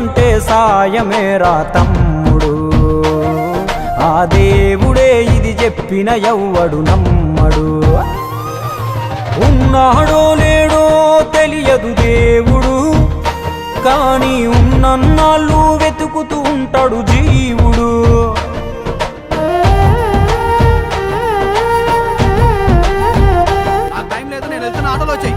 అంటే సాయమేరా తమ్ముడు. ఆ దేవుడే ఇది చెప్పిన ఎవ్వడు నమ్మడు. ఉన్నాడో లేడో తెలియదు దేవుడు. కానీ ఉన్నన్నాళ్ళు వెతుకుతూ ఉంటాడు జీవుడు. టైం లేదు నేను వెళ్తున్న ఆటోలో వచ్చాయి.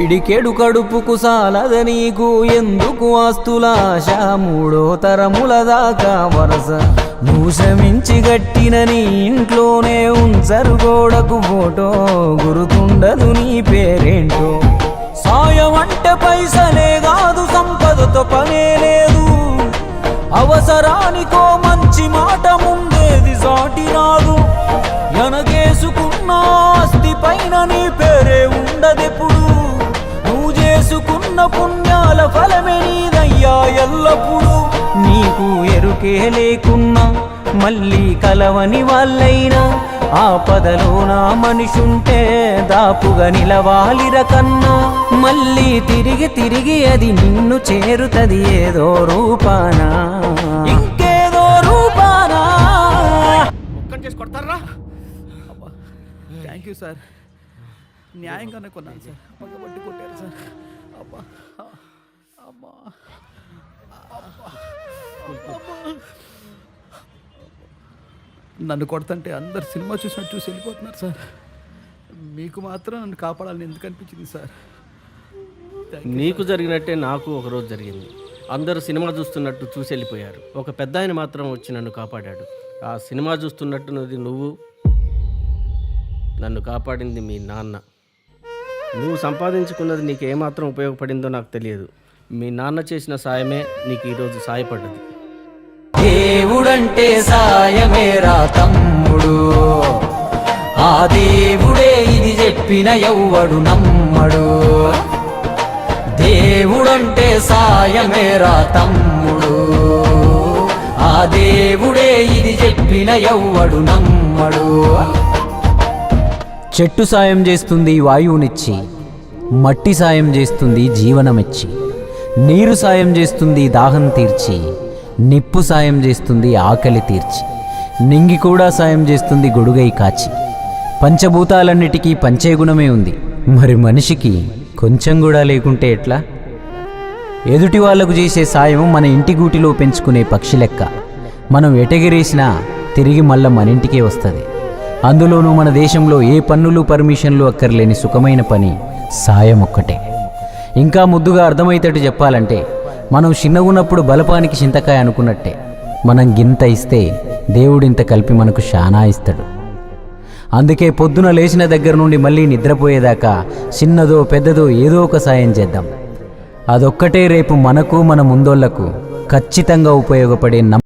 పిడికెడు కడుపుకు సాలద నీకు. ఎందుకు ఆస్తులాశ? మూడో తరముల దాకా వరస. నువ్వు శ్రమించి గట్టిన నీ ఇంట్లోనే ఉంచరు గోడకు ఫోటో. గురుతుండదు నీ పేరేంటో. సాయం అంటే పైసలే కాదు సంపదతో పనే లేదు. అవసరానికో మంచి మాట ముందేది సాటినా? ఎల్లప్పుడు నీకు ఎరుకే లేకున్నా మళ్ళీ కలవని వాళ్ళైనా ఆపదలో నా మనిషుంటే దాపుగా నిలవాలిర కన్నా మళ్ళీ తిరిగి తిరిగి అది నిన్ను చేరుతది ఏదో రూపానా. ఇంకేదో రూపానా. ఒక్కటి చేసి కొడతారా? అబ్బా. థ్యాంక్ యూ సార్ న్యాయంగానే కొన్నాను సార్ పగబట్టి కొట్టారు సార్ అబ్బా. అమ్మా నన్ను కొడతంటే అందరు సినిమా చూసినట్టు చూసి వెళ్ళిపోతున్నారు సార్. మీకు మాత్రం నన్ను కాపాడాలని ఎందుకు అనిపించింది సార్ నీకు జరిగినట్టే నాకు ఒకరోజు జరిగింది. అందరూ సినిమా చూస్తున్నట్టు చూసి వెళ్ళిపోయారు. ఒక పెద్ద ఆయన మాత్రం వచ్చి నన్ను కాపాడాడు. ఆ సినిమా చూస్తున్నట్టున్నది నువ్వు నన్ను కాపాడింది మీ నాన్న. నువ్వు సంపాదించుకున్నది నీకు ఏమాత్రం ఉపయోగపడిందో నాకు తెలియదు. మీ నాన్న చేసిన సాయమే నీకు ఈరోజు సాయపడ్డది. దేవుడంటే సాయమేరా తమ్ముడు. ఆ దేవుడే ఇది చెప్పిన ఎవ్వడు నమ్మడు. దేవుడంటే సాయమేరా తమ్ముడు. ఆ దేవుడే ఇది చెప్పిన ఎవ్వడు నమ్మడు. చెట్టు సాయం చేస్తుంది వాయువునిచ్చి మట్టి సాయం చేస్తుంది జీవనమిచ్చి. నీరు సాయం చేస్తుంది దాహం తీర్చి నిప్పు సాయం చేస్తుంది ఆకలి తీర్చి నింగి కూడా సాయం చేస్తుంది గొడుగై కాచి. పంచభూతాలన్నిటికీ పంచే గుణమే ఉంది. మరి మనిషికి కొంచెం కూడా లేకుంటే ఎట్లా? ఎదుటి వాళ్ళకు చేసే సాయం మన ఇంటి గూటిలో పెంచుకునే పక్షి లెక్క. మనం ఎటగిరేసినా తిరిగి మళ్ళా మన ఇంటికే వస్తుంది. అందులోనూ మన దేశంలో ఏ పన్నులు పర్మిషన్లు అక్కర్లేని సుఖమైన పని సాయం ఒక్కటే. ఇంకా ముద్దుగా అర్థమయ్యేటట్టు చెప్పాలంటే మనం చిన్నగున్నప్పుడు బలపానికి చింతకాయ అనుకున్నట్టే. మనం గింత ఇస్తే దేవుడింత కలిపి మనకు శానా ఇస్తాడు. అందుకే పొద్దున లేచిన దగ్గర నుండి మళ్ళీ నిద్రపోయేదాకా చిన్నదో పెద్దదో ఏదో ఒక సాయం చేద్దాం. అదొక్కటే రేపు మనకు మన ముందోళ్ళకు ఖచ్చితంగా ఉపయోగపడే నమ్మ